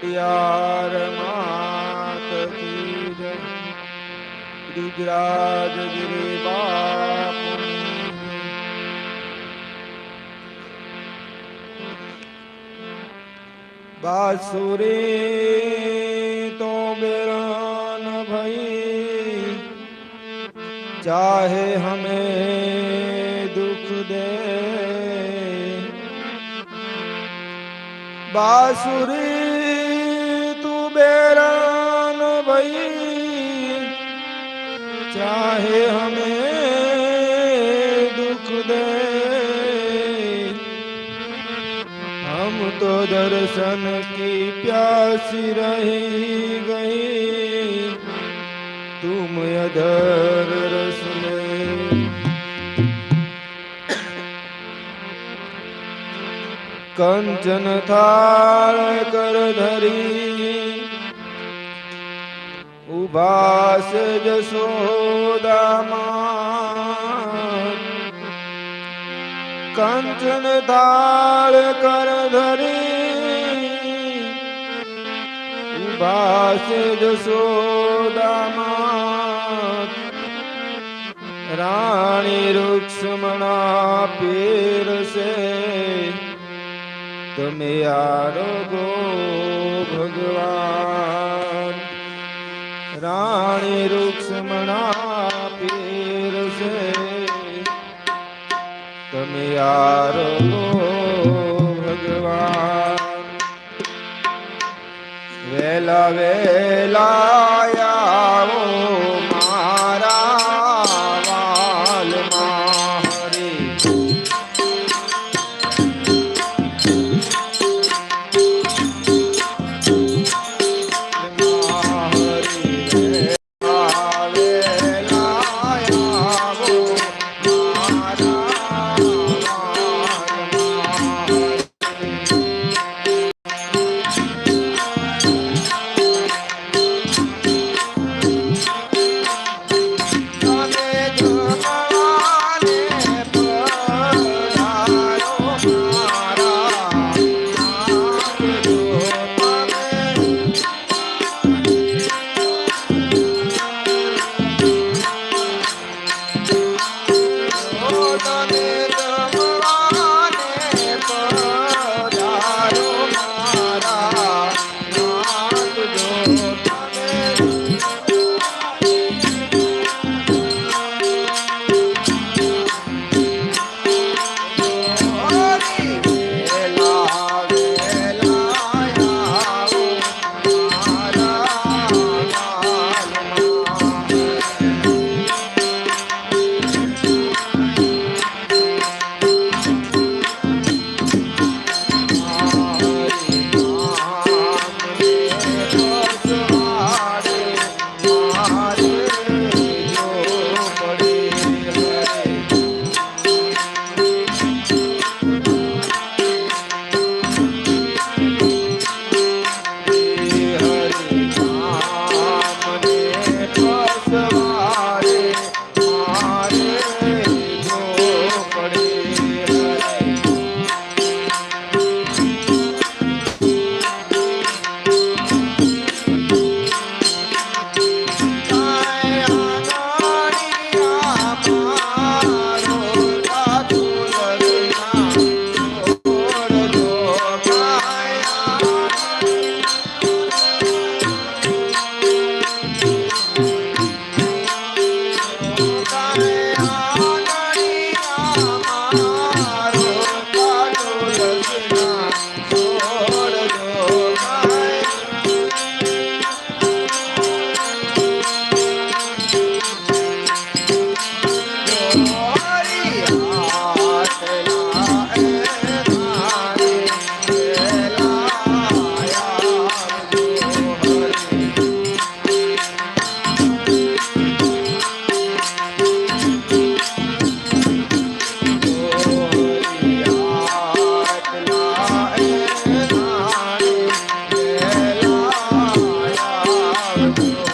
ખોડિયાર માત કી જય બ્રિજરાજ ગિરી બાપુ બાસુરી તો બિરાન ભઈ ચાહે હમે દુખ દે બાસુરી तू बेरान भई चाहे हमें दुख दे हम तो दर्शन की प्यासी रही गई तुम अधर रस में कंचन थाल कर धरी વાસ જશોદામાં કંચન તાળ કર ધરી વાસ જશોદામાં રાણી રૂક્ષ્મણા પીરસે તમે આરોગો ભગવાન રાણી રૂક્ષ્મણા પીરસે તમે આરો ભગવાન. વેલા વેલા Boom.